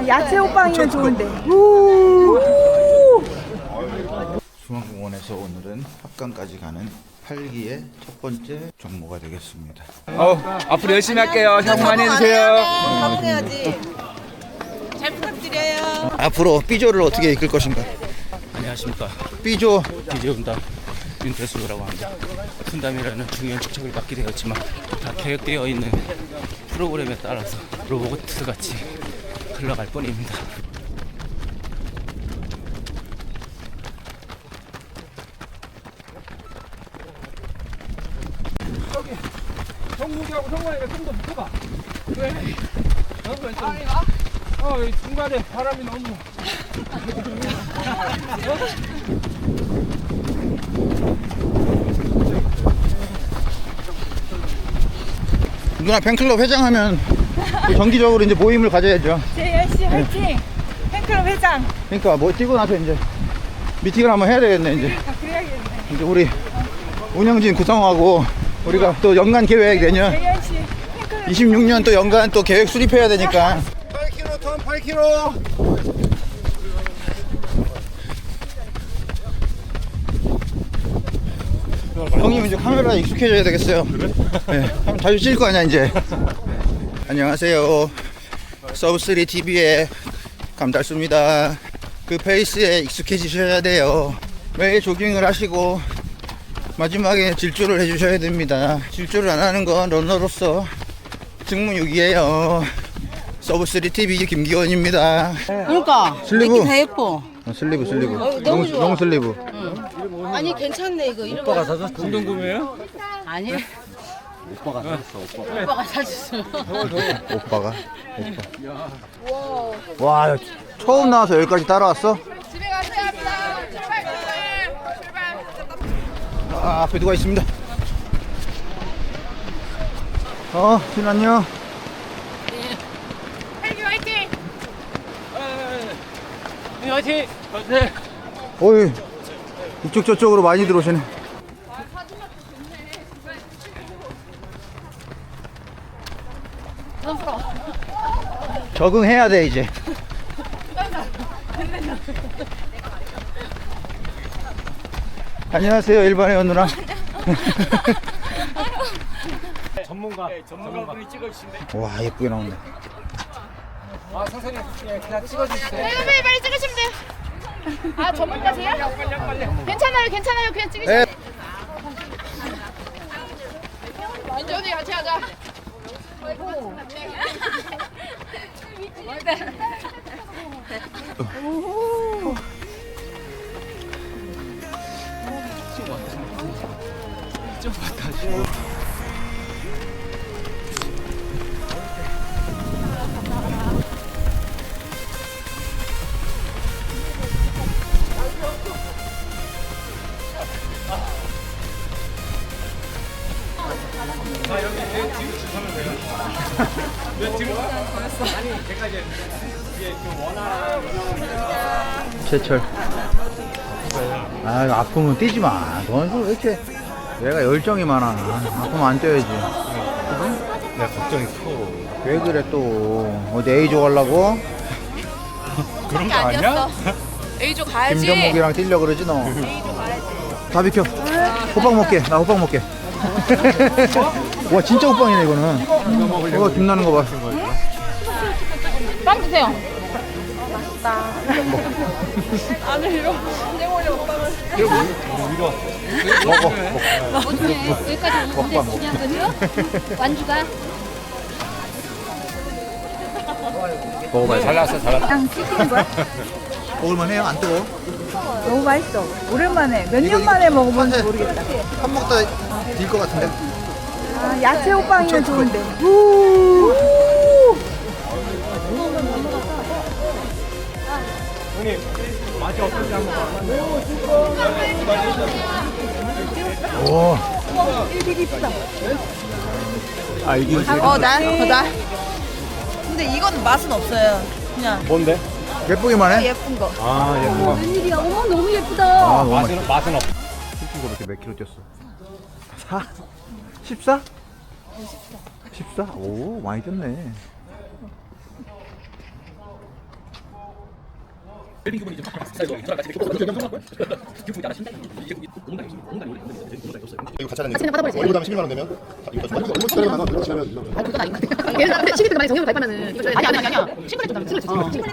아, 야채 호빵이면 좋은데. 중앙공원에서 오늘은 합강까지 가는 8기의 첫 번째 종모가 되겠습니다. 어, 앞으로 열심히 할게요. 형 많이 해주세요. 사봉해야지. 잘 부탁드려요. 앞으로 삐조를 어떻게 이끌 것인가? 안녕하십니까 삐조 이재훈다 윤태수라고 합니다 푼담이라는 중요한 직책을 맡게 되었지만 다 계획되어 있는 프로그램에 따라서 로봇 같이 흘러갈 뿐입니다 정국이하고 성관이가 좀 더 붙어봐. 왜? 너무 왼쪽. 어, 이 중간에 바람이 너무. 누나 팬클럽 회장하면 또 정기적으로 이제 모임을 가져야죠. 재현 씨 화이팅! 팬클럽 회장. 그러니까 뭐 뛰고 나서 이제 미팅을 한번 해야 되겠네 이제. 아, 그래야겠네. 이제 우리 운영진 구성하고 우리가 또 연간 계획 내년 재현 씨 팬클럽 26년 또 연간 또 계획 수립해야 되니까 8km 턴 8km 형님 이제 카메라 익숙해져야 되겠어요 네, 한번 자주 찍을 거 아니야 이제 안녕하세요 서브3 TV의 감달수입니다 그 페이스에 익숙해지셔야 돼요 매일 조깅을 하시고 마지막에 질주를 해주셔야 됩니다 질주를 안 하는 건 러너로서 직무유기예요. 서브3 TV 김기원입니다. 그러니까. 슬리브. 다 예뻐. 어, 슬리브 슬리브. 너무 롱, 좋아. 롱 슬리브. 아니 괜찮네 이거. 오빠가 사줬어. 공동 구매요? 아니. 오빠가 사줬어. 오빠. 오빠가 사줬어. 오빠가. 오빠. 와, 야, 처음 나와서 여기까지 따라왔어? 아, 앞에 누가 있습니다. 어, 신 안녕. 화이팅! 화이팅! 어이, 이쪽 저쪽으로 많이 들어오시네. 적응해야 돼 이제. 안녕하세요 일반의 누나. 전문가. 전문가 분이 찍어주신대. 와 예쁘게 나온다. 아, 선생님, 예, 그냥 찍어주세요. 네, 선생님 빨리 찍으시면 돼요. 아 전문가세요? 괜찮아요, 괜찮아요. 그냥 찍으시면 네. 돼요. 언니 같이 하자. 말고. 좀 왔다. 제철. 아 이거 아프면 뛰지 마. 너는 왜 이렇게 얘가 열정이 많아. 아프면 안 뛰어야지. 내가 걱정이 커. 왜 그래 또 어디 A조 가려고? 그런 거 아니야? A조 가야지. 김정목이랑 뛰려 그러지 너. 다 비켜. 호빵 먹게. 나 호빵 먹게. 와 진짜 호빵이네 이거는. 이거 김나는 거 봐. 빵 드세요. 먹어. 여기까지 오는데 먹방, 중요한 거죠? 완주가 먹어봐요. 잘 나왔어, 잘 나왔어. 그냥 찍힌 거야? 먹을만해요? 안 뜨거? 너무 맛있어. 오랜만에 몇 년 만에 먹어보는지 모르겠다. 한 먹다 딜 것 같은데. 아, 야채 호빵이면 좋은데. 형님, 맛이 어떤지 한번 봐. 오. 아 이게. 어 나. 어 나. 근데 이건 맛은 없어요. 그냥 뭔데? 예쁘기만 해? 예쁜 거. 아, 예쁘다. 웬일이야 어머 너무 예쁘다 아, 너무 맛있어. 맛은, 맛은 없. 솔직히 그렇게 몇 킬로 뛰었어? 4? 14? 14? 오, 많이 뛰었네. 이거 같이 하는 거. 월급당 11만 원 되면 이거 좀 원. 그건 아닌 정형을 아니 아니 아니 아니야. 친구를. 친구를 주지.